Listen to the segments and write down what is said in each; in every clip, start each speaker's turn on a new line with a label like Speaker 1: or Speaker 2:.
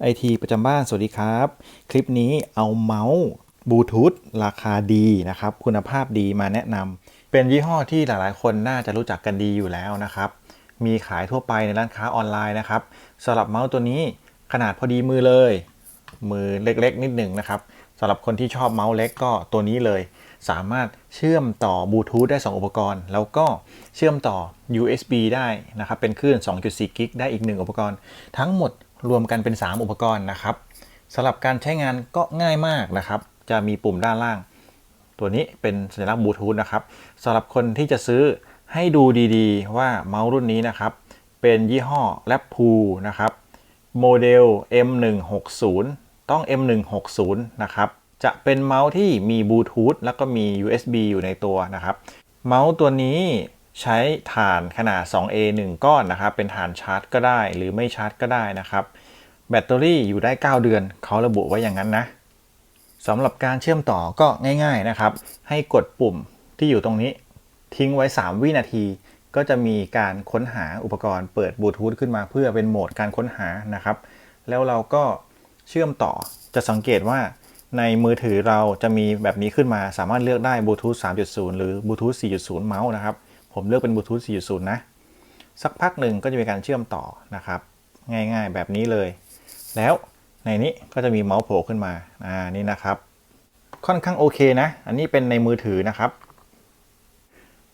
Speaker 1: ไอทีประจำบ้าน สวัสดีครับ คลิปนี้เอาเมาส์บลูทูธราคาดีนะครับ คุณภาพดีมาแนะนำเป็นยี่ห้อที่หลายๆ คนน่าจะรู้จักกันดีอยู่แล้วนะครับ มีขายทั่วไปในร้านค้าออนไลน์นะครับสำหรับเมาส์ตัวนี้ขนาดพอดีมือเลย มือเล็กๆ นิดหนึ่งนะครับสำหรับคนที่ชอบเมาส์เล็กก็ตัวนี้เลย สามารถเชื่อมต่อบลูทูธได้ 2 อุปกรณ์ แล้วก็เชื่อมต่อ USB ได้นะครับ เป็นคลื่น 2.4 กิกได้อีก 1 อุปกรณ์ ทั้งหมด รวมกันเป็น 3 อุปกรณ์นะครับสำหรับการใช้งานก็ง่ายมากนะครับ จะมีปุ่มด้านล่าง ตัวนี้เป็นสัญลักษณ์บลูทูธนะครับสำหรับคนที่จะซื้อให้ดูดีๆ ว่าเมาส์รุ่นนี้นะครับ เป็นยี่ห้อ l a p p o o นะครับโมเดล M160 ต้อง M160 นะครับ จะเป็นเมาส์ที่มีบลูทูธแล้วก็มี USB อยู่ในตัวนะครับ เมาส์ตัวนี้ ใช้ถ่านขนาด 2A 1 ก้อนนะครับ เป็นถ่านชาร์จก็ได้หรือไม่ชาร์จก็ได้นะครับ แบตเตอรี่อยู่ได้ 9 เดือน เขาระบุไว้อย่างนั้นนะสำหรับการเชื่อมต่อก็ง่าย ๆนะครับ ให้กดปุ่มที่อยู่ตรงนี้ ทิ้งไว้ 3 วินาที ก็จะมีการค้นหาอุปกรณ์เปิดบลูทูธขึ้นมาเพื่อเป็นโหมดการค้นหานะครับ แล้วเราก็เชื่อมต่อจะสังเกตว่าในมือถือเราจะมีแบบนี้ขึ้นมาสามารถเลือกได้บลูทูธ3.0 หรือบลูทูธ4.0 เมาส์นะครับ ผมเลือกเป็นบลูทูธ4.0 นะ สักพักหนึ่งก็จะมีการเชื่อมต่อนะครับ ง่ายๆแบบนี้เลย แล้วในนี้ก็จะมีเมาส์โผล่ขึ้นมา อ่า นี่นะครับ ค่อนข้างโอเคนะ อันนี้เป็นในมือถือนะครับ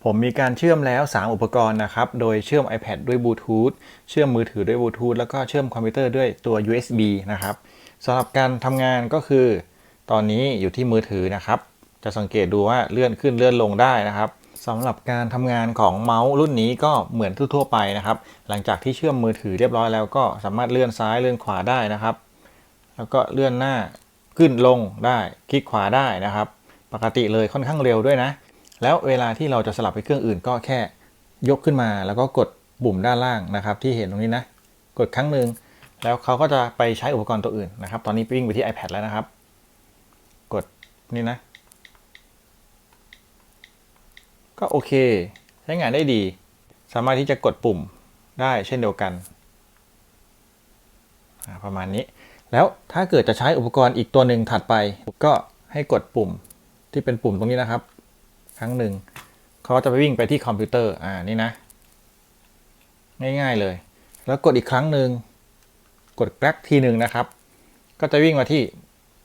Speaker 1: ผมมีการเชื่อมแล้ว 3 อุปกรณ์นะครับ โดยเชื่อม iPad ด้วยบลูทูธ เชื่อมมือถือด้วยบลูทูธ แล้วก็เชื่อมคอมพิวเตอร์ด้วยตัว USB นะครับสำหรับการทำงานก็คือ ตอนนี้อยู่ที่มือถือนะครับ จะสังเกตดูว่าเลื่อนขึ้นเลื่อนลงได้นะครับ สำหรับการทำงานของเมาส์รุ่นนี้ก็เหมือนทั่วๆไปนะครับ หลังจากที่เชื่อมมือถือเรียบร้อยแล้วก็สามารถเลื่อนซ้ายเลื่อนขวาได้นะครับ แล้วก็เลื่อนหน้าขึ้นลงได้คลิกขวาได้นะครับ ปกติเลยค่อนข้างเร็วด้วยนะ แล้วเวลาที่เราจะสลับไปเครื่องอื่นก็แค่ยกขึ้นมาแล้วก็กดปุ่มด้านล่างนะครับ ที่เห็นตรงนี้นะกดครั้งหนึ่งแล้วเขาก็จะไปใช้อุปกรณ์ตัวอื่นนะครับ ตอนนี้วิ่งไปที่ iPad แล้วนะครับ กดนี่นะ ก็โอเค ใช้งานได้ดี สามารถที่จะกดปุ่มได้เช่นเดียวกัน ประมาณนี้ แล้วถ้าเกิดจะใช้อุปกรณ์อีกตัวหนึ่งถัดไป ก็ให้กดปุ่มที่เป็นปุ่มตรงนี้นะครับ ครั้งหนึ่งเขาจะไปวิ่งไปที่คอมพิวเตอร์อ่านี่นะ ง่ายๆเลย แล้วกดอีกครั้งหนึ่งกดแกร็กทีหนึ่งนะครับ ก็จะวิ่งมาที่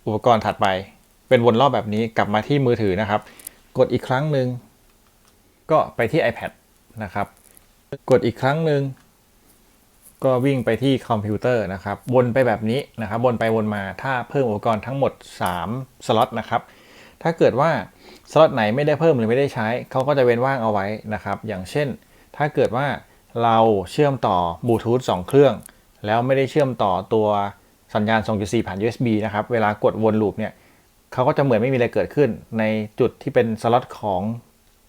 Speaker 1: อุปกรณ์ถัดไป เป็นวนรอบแบบนี้กลับมาที่มือถือนะครับ กดอีกครั้งหนึ่ง ก็ไปที่ iPad นะครับ กดอีกครั้งหนึ่งก็วิ่งไปที่คอมพิวเตอร์นะครับวนไปแบบนี้นะครับวนไปวนมาถ้าเพิ่มอุปกรณ์ทั้งหมด 3 สล็อตนะครับ ถ้าเกิดว่าสล็อตไหนไม่ได้เพิ่มหรือไม่ได้ใช้ เขาก็จะเว้นว่างเอาไว้นะครับ อย่างเช่น ถ้าเกิดว่าเราเชื่อมต่อบลูทูธ2เครื่อง แล้วไม่ได้เชื่อมต่อตัวสัญญาณ 2.4 ผ่าน USB นะครับ เวลากดวนลูปเนี่ยเขาก็จะเหมือนไม่มีอะไรเกิดขึ้น ในจุดที่เป็นสล็อตของ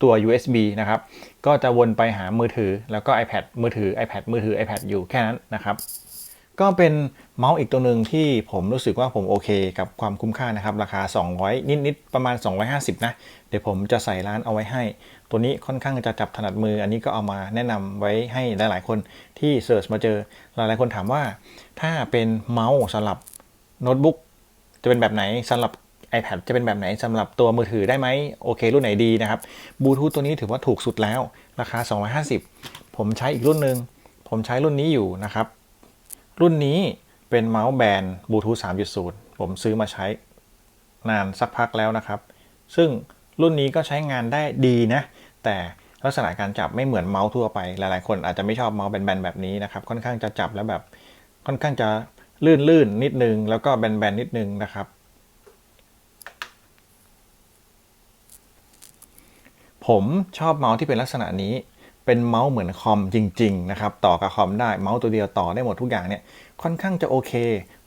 Speaker 1: ตัว USB นะครับ ก็จะวนไปหามือถือ แล้วก็ iPad มือถือ iPad มือถือ iPad อยู่แค่นั้นนะครับ ก็เป็นเมาส์อีกตัวหนึ่งที่ผมรู้สึกว่าผมโอเคกับความคุ้มค่านะครับ ราคา 200 นิดๆ ประมาณ 250 นะ เดี๋ยวผมจะใส่ร้านเอาไว้ให้ ตัวนี้ค่อนข้างจะจับถนัดมือ อันนี้ก็เอามาแนะนำไว้ให้หลายๆ คนที่เสิร์ชมาเจอ หลายๆ คนถามว่า ถ้าเป็นเมาส์สำหรับโน้ตบุ๊กจะเป็นแบบไหนสำหรับ iPad จะเป็นแบบไหนสำหรับตัวมือถือได้ไหมโอเค รุ่นไหนดีนะครับบลูทูธตัวนี้ถือว่าถูกสุดแล้ว ราคา 250 ผมใช้อีกรุ่นหนึ่งผมใช้รุ่นนี้อยู่นะครับ รุ่นนี้เป็นเมาส์แบนบลูทูธ3.0 ผมซื้อมาใช้นานสักพักแล้วนะครับ ซึ่งรุ่นนี้ก็ใช้งานได้ดีนะ แต่ลักษณะการจับไม่เหมือนเมาส์ทั่วไป หลายๆ คนอาจจะไม่ชอบเมาส์แบนๆแบบนี้นะครับ ค่อนข้างจะจับแล้วแบบค่อนข้างจะลื่นๆ นิดนึง แล้วก็แบนๆ นิดนึงนะครับ ผมชอบเมาส์ที่เป็นลักษณะนี้ เป็นเมาส์เหมือนคอมจริงๆนะครับต่อกับคอมได้เมาส์ตัวเดียวต่อได้หมดทุกอย่างเนี่ยค่อนข้างจะโอเค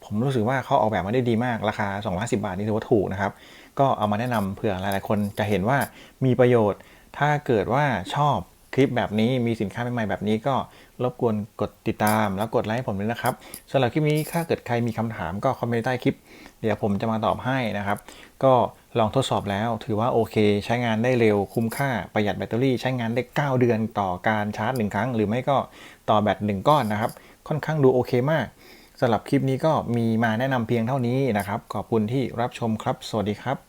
Speaker 1: ผมรู้สึกว่าเขาออกแบบมาได้ดีมากราคา250 บาทนี่ถือว่าถูกนะครับก็เอามาแนะนำเผื่อหลายๆคนจะเห็นว่ามีประโยชน์ ถ้าเกิดว่าชอบ คลิปแบบนี้มีสินค้าใหม่ๆแบบนี้ก็รบกวนกดติดตามแล้วกดไลค์ผมด้วยนะครับสำหรับคลิปนี้ถ้าเกิดใครมีคำถามก็คอมเมนต์ใต้คลิป เดี๋ยวผมจะมาตอบให้นะครับ ก็ลองทดสอบแล้วถือว่าโอเค ใช้งานได้เร็วคุ้มค่าประหยัดแบตเตอรี่ ใช้งานได้ 9 เดือนต่อการชาร์จ 1 ครั้ง หรือไม่ก็ต่อแบต1ก้อนนะครับ ค่อนข้างดูโอเคมากสำหรับคลิปนี้ก็มีมาแนะนำเพียงเท่านี้นะครับ ขอบคุณที่รับชมครับ สวัสดีครับ